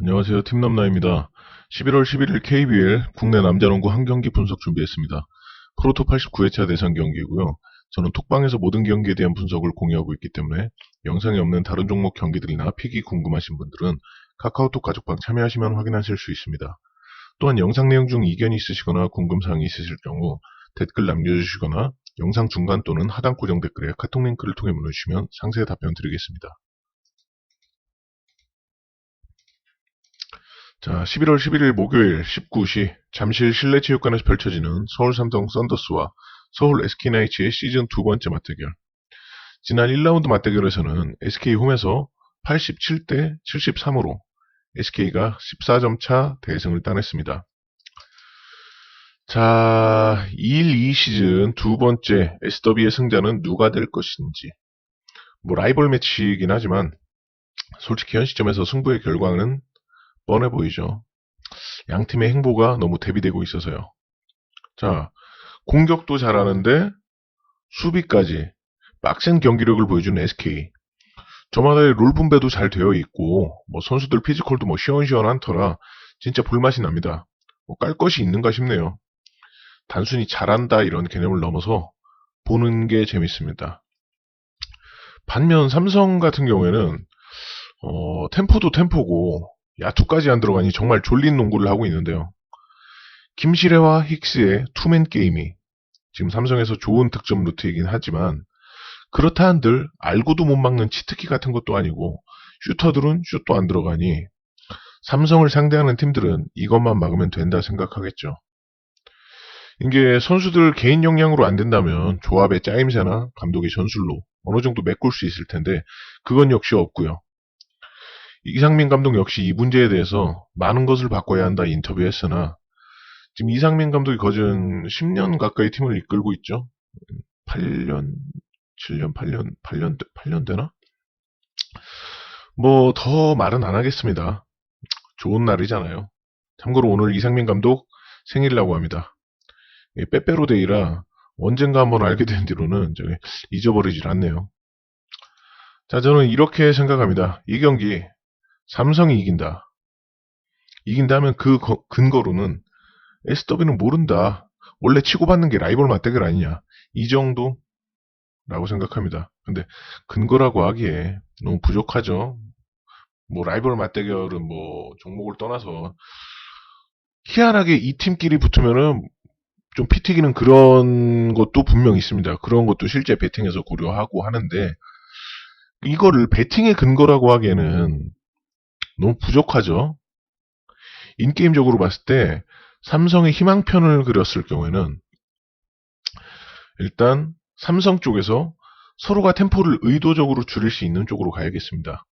안녕하세요. 팀남나입니다. 11월 11일 KBL 국내 남자농구 한 경기 분석 준비했습니다. 프로토 89회차 대상 경기이고요. 저는 톡방에서 모든 경기에 대한 분석을 공유하고 있기 때문에 영상에 없는 다른 종목 경기들이나 픽이 궁금하신 분들은 카카오톡 가족방 참여하시면 확인하실 수 있습니다. 또한 영상 내용 중 이견이 있으시거나 궁금사항이 있으실 경우 댓글 남겨주시거나 영상 중간 또는 하단 고정 댓글에 카톡 링크를 통해 문의주시면 상세히 답변 드리겠습니다. 자, 11월 11일 목요일 19시 잠실 실내체육관에서 펼쳐지는 서울 삼성 썬더스와 서울 SK나이츠의 시즌 두 번째 맞대결. 지난 1라운드 맞대결에서는 SK 홈에서 87대 73으로 SK가 14점 차 대승을 따냈습니다. 자, 2일 2 시즌 두 번째 SW의 승자는 누가 될 것인지. 뭐 라이벌 매치이긴 하지만 솔직히 현 시점에서 승부의 결과는 뻔해 보이죠. 양 팀의 행보가 너무 대비되고 있어서요. 자, 공격도 잘하는데 수비까지 빡센 경기력을 보여주는 SK. 저마다의 룰 분배도 잘 되어 있고 뭐 선수들 피지컬도 뭐 시원시원한 터라 진짜 불맛이 납니다. 뭐 깔 것이 있는가 싶네요. 단순히 잘한다 이런 개념을 넘어서 보는 게 재밌습니다. 반면 삼성 같은 경우에는 어, 템포도 템포고 야투까지 안 들어가니 정말 졸린 농구를 하고 있는데요. 김시래와 힉스의 투맨 게임이 지금 삼성에서 좋은 득점 루트이긴 하지만 그렇다 한들 알고도 못 막는 치트키 같은 것도 아니고 슈터들은 슛도 안 들어가니 삼성을 상대하는 팀들은 이것만 막으면 된다 생각하겠죠. 이게 선수들 개인 역량으로 안 된다면 조합의 짜임새나 감독의 전술로 어느 정도 메꿀 수 있을 텐데 그건 역시 없고요. 이상민 감독 역시 이 문제에 대해서 많은 것을 바꿔야 한다 인터뷰했으나 지금 이상민 감독이 거진 10년 가까이 팀을 이끌고 있죠. 8년, 7년, 8년, 8년, 8년 되나? 뭐 더 말은 안 하겠습니다. 좋은 날이잖아요. 참고로 오늘 이상민 감독 생일이라고 합니다. 빼빼로데이라 언젠가 한번 알게 된 뒤로는 잊어버리질 않네요. 자, 저는 이렇게 생각합니다. 이 경기 삼성이 이긴다. 이긴다면 그 거, 근거로는 SW는 모른다. 원래 치고받는 게 라이벌 맞대결 아니냐. 이 정도라고 생각합니다. 근데 근거라고 하기에 너무 부족하죠. 뭐 라이벌 맞대결은 뭐 종목을 떠나서 희한하게 이 팀끼리 붙으면은 좀 피튀기는 그런 것도 분명 있습니다. 그런 것도 실제 베팅에서 고려하고 하는데 이거를 베팅의 근거라고 하기에는 너무 부족하죠. 인게임적으로 봤을 때 삼성의 희망편을 그렸을 경우에는 일단 삼성 쪽에서 서로가 템포를 의도적으로 줄일 수 있는 쪽으로 가야겠습니다.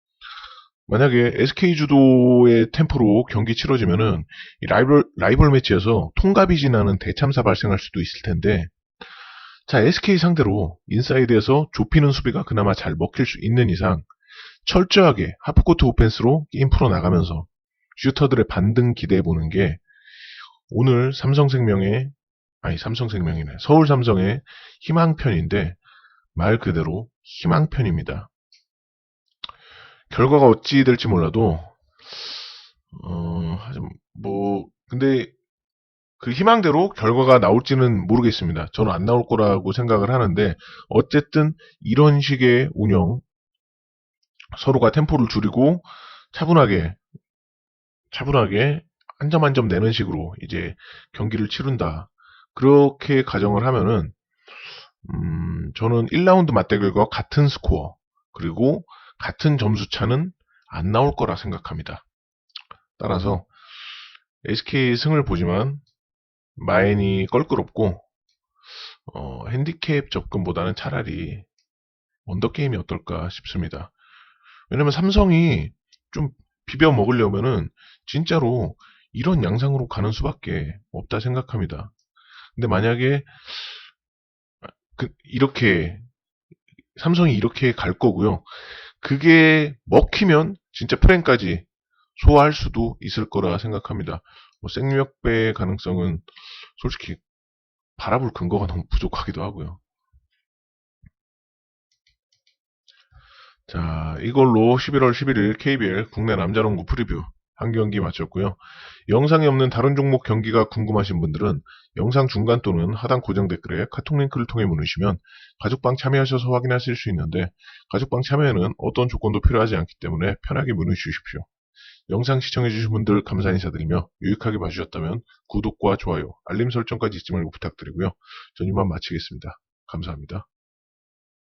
만약에 SK 주도의 템포로 경기 치러지면은 라이벌, 라이벌 매치에서 통갑이 지나는 대참사 발생할 수도 있을 텐데 자 SK 상대로 인사이드에서 좁히는 수비가 그나마 잘 먹힐 수 있는 이상 철저하게 하프코트 오펜스로 게임 풀어나가면서 슈터들의 반등 기대해보는 게 오늘 삼성생명의 아니 삼성생명이네 서울 삼성의 희망편인데 말 그대로 희망편입니다. 결과가 어찌 될지 몰라도 어 뭐 근데 그 희망대로 결과가 나올지는 모르겠습니다. 저는 안 나올 거라고 생각을 하는데 어쨌든 이런 식의 운영 서로가 템포를 줄이고 차분하게 차분하게 한 점 한 점 내는 식으로 이제 경기를 치른다. 그렇게 가정을 하면은 음, 저는 1라운드 맞대결과 같은 스코어 그리고 같은 점수 차는 안 나올 거라 생각합니다. 따라서 SK 승을 보지만 마인이 껄끄럽고 어, 핸디캡 접근보다는 차라리 언더게임이 어떨까 싶습니다. 왜냐면 삼성이 좀 비벼 먹으려면은 진짜로 이런 양상으로 가는 수밖에 없다 생각합니다. 근데 만약에 그 이렇게 삼성이 이렇게 갈 거고요. 그게 먹히면 진짜 프랭까지 소화할 수도 있을 거라 생각합니다. 뭐 생력배 가능성은 솔직히 바라볼 근거가 너무 부족하기도 하고요. 자, 이걸로 11월 11일 KBL 국내 남자농구 프리뷰 한 경기 마쳤고요. 영상에 없는 다른 종목 경기가 궁금하신 분들은 영상 중간 또는 하단 고정 댓글에 카톡 링크를 통해 문의시면 가족방 참여하셔서 확인하실 수 있는데 가족방 참여에는 어떤 조건도 필요하지 않기 때문에 편하게 문의 주십시오. 영상 시청해주신 분들 감사 인사드리며 유익하게 봐주셨다면 구독과 좋아요, 알림 설정까지 잊지 말고 부탁드리고요. 전 이만 마치겠습니다. 감사합니다.